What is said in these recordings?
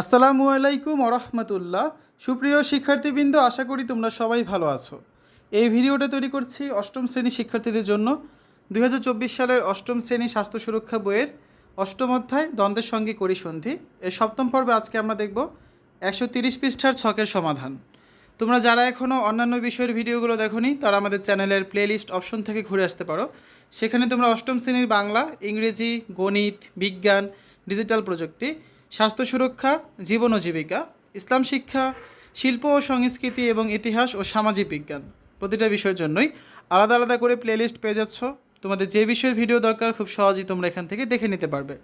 আসসালামু আলাইকুম আরহামতুল্লাহ সুপ্রিয় শিক্ষার্থীবৃন্দ, আশা করি তোমরা সবাই ভালো আছো। এই ভিডিওটা তৈরি করছি অষ্টম শ্রেণি শিক্ষার্থীদের জন্য। দু হাজার চব্বিশ সালের অষ্টম শ্রেণি স্বাস্থ্য সুরক্ষা বইয়ের অষ্টম অধ্যায়, দ্বন্দ্বের সঙ্গে করি সন্ধি। এর সপ্তম পর্বে আজকে আমরা দেখব একশো তিরিশ পৃষ্ঠার ছকের সমাধান। তোমরা যারা এখনও অন্যান্য বিষয়ের ভিডিওগুলো দেখোনি, তারা আমাদের চ্যানেলের প্লেলিস্ট অপশন থেকে ঘুরে আসতে পারো। সেখানে তোমরা অষ্টম শ্রেণির বাংলা, ইংরেজি, গণিত, বিজ্ঞান, ডিজিটাল প্রযুক্তি স্বাস্থ্য সুরক্ষা, জীবন ও জীবিকা, ইসলাম শিক্ষা, শিল্প ও সংস্কৃতি এবং ইতিহাস ও সামাজিক বিজ্ঞান। প্রতিটা বিষয়ের জন্যই আলাদা আলাদা করে প্লেলিস্ট পেয়ে যাচ্ছ। তোমাদের যে বিষয়ের ভিডিও দরকার, খুব সহজেই তোমরা এখান থেকে দেখে নিতে পারবে।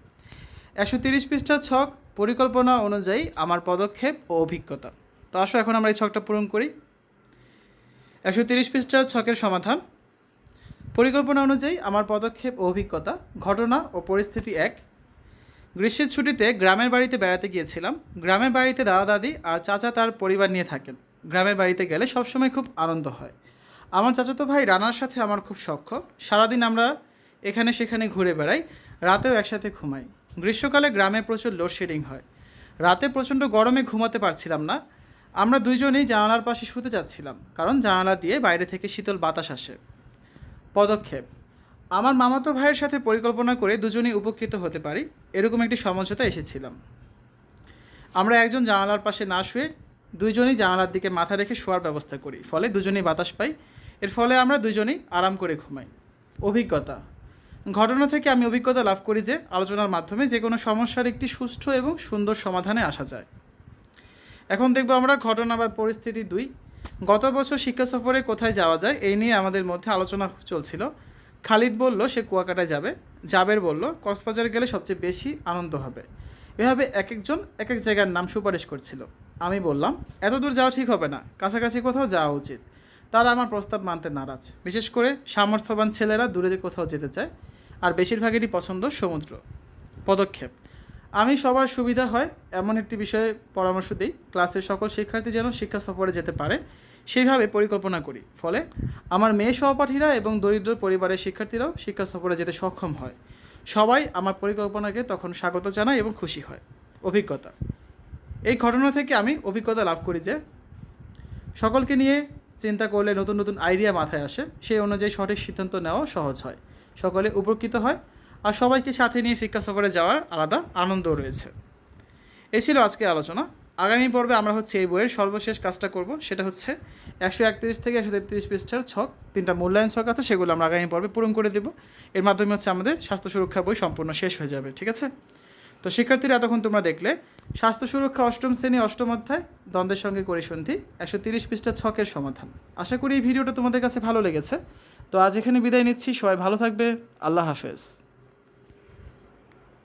একশো তিরিশ পৃষ্ঠার ছক পরিকল্পনা অনুযায়ী আমার পদক্ষেপ ও অভিজ্ঞতা। তো আসো, এখন আমরা এই ছকটা পূরণ করি। একশো তিরিশ পৃষ্ঠার ছকের সমাধান। পরিকল্পনা অনুযায়ী আমার পদক্ষেপ ও অভিজ্ঞতা, ঘটনা ও পরিস্থিতি এক। গ্রীষ্মের ছুটিতে গ্রামের বাড়িতে বেড়াতে গিয়েছিলাম। গ্রামের বাড়িতে দাদা দাদি আর চাচা তার পরিবার নিয়ে থাকেন। গ্রামের বাড়িতে গেলে সবসময় খুব আনন্দ হয়। আমার চাচাতো ভাই রানার সাথে আমার খুব সখ্য সারাদিন আমরা এখানে সেখানে ঘুরে বেড়াই, রাতেও একসাথে ঘুমাই। গ্রীষ্মকালে গ্রামে প্রচুর লোডশেডিং হয়। রাতে প্রচণ্ড গরমে ঘুমাতে পারছিলাম না। আমরা দুইজনেই জানালার পাশে শুতে যাচ্ছিলাম, কারণ জানালা দিয়ে বাইরে থেকে শীতল বাতাস আসে। পদক্ষেপ আমার মামাতো ভাইয়ের সাথে পরিকল্পনা করে দুজনেই উপকৃত হতে পারি, এরকম একটি সমঝোতা এসেছিলাম। আমরা একজন জানালার পাশে না শুয়ে দুইজনই জানালার দিকে মাথা রেখে শোয়ার ব্যবস্থা করি, ফলে দুজনেই বাতাস পাই। এর ফলে আমরা দুজনেই আরাম করে ঘুমাই। অভিজ্ঞতা। ঘটনা থেকে আমি অভিজ্ঞতা লাভ করি যে, আলোচনার মাধ্যমে যে কোনো সমস্যার একটি সুষ্ঠু এবং সুন্দর সমাধানে আসা যায়। এখন দেখব আমরা ঘটনা বা পরিস্থিতি দুই। গত বছর শিক্ষা সফরে কোথায় যাওয়া যায়, এই নিয়ে আমাদের মধ্যে আলোচনা চলছিল। খালিদ বলল, সে কুয়াকাটায় যাবে। জাবের বলল, কক্সবাজার গেলে সবচেয়ে বেশি আনন্দ হবে। এভাবে এক একজন এক এক জায়গার নাম সুপারিশ করছিল। আমি বললাম, এত দূর যাওয়া ঠিক হবে না। কাছাকাছি কোথাও যাওয়া উচিত। তারা আমার প্রস্তাব মানতে নারাজ। বিশেষ করে সামর্থ্যবান ছেলেরা দূরে কোথাও যেতে চায়, আর বেশিরভাগেরই পছন্দ সমুদ্র। পদক্ষেপ। আমি সবার সুবিধা হয় এমন একটি বিষয়ে পরামর্শ দিই। ক্লাসের সকল শিক্ষার্থী যেন শিক্ষা সফরে যেতে পারে। সেইভাবে পরিকল্পনা করি। ফলে আমার মেয়ে সহপাঠীরা এবং দরিদ্র পরিবারের শিক্ষার্থীরাও শিক্ষা সফরে যেতে সক্ষম হয়। সবাই আমার পরিকল্পনাকে তখন স্বাগত জানায় এবং খুশি হয়। অভিজ্ঞতা। এই ঘটনা থেকে আমি অভিজ্ঞতা লাভ করি যে, সকলকে নিয়ে চিন্তা করলে নতুন নতুন আইডিয়া মাথায় আসে। সেই অনুযায়ী সঠিক সিদ্ধান্ত নেওয়া সহজ হয়। সকলে উপকৃত হয় আর সবাইকে সাথে নিয়ে শিক্ষা সফরে যাওয়ার আলাদা আনন্দ রয়েছে। এই ছিল আজকে আলোচনা। আগামী পর্বে আমরা হচ্ছে এই বইয়ের সর্বশেষ কাজটা করব। সেটা হচ্ছে একশো একত্রিশ থেকে একশো তেত্রিশ পৃষ্ঠার ছক। তিনটা মূল্যায়ন ছক আছে, সেগুলো আমরা আগামী পর্বে পূরণ করে দেবো। এর মাধ্যমে হচ্ছে আমাদের স্বাস্থ্য সুরক্ষা বই সম্পূর্ণ শেষ হয়ে যাবে, ঠিক আছে? তো শিক্ষার্থীরা, এতক্ষণ তোমরা দেখলে, স্বাস্থ্য সুরক্ষা অষ্টম শ্রেণি, অষ্টম অধ্যায়, দ্বন্দ্বের সঙ্গে পরিসন্ধি একশো তিরিশ পৃষ্ঠার ছকের সমাধান। আশা করি এই ভিডিওটা তোমাদের কাছে ভালো লেগেছে। তো আজ এখানে বিদায় নিচ্ছি, সবাই ভালো থাকবে, আল্লাহ হাফেজ।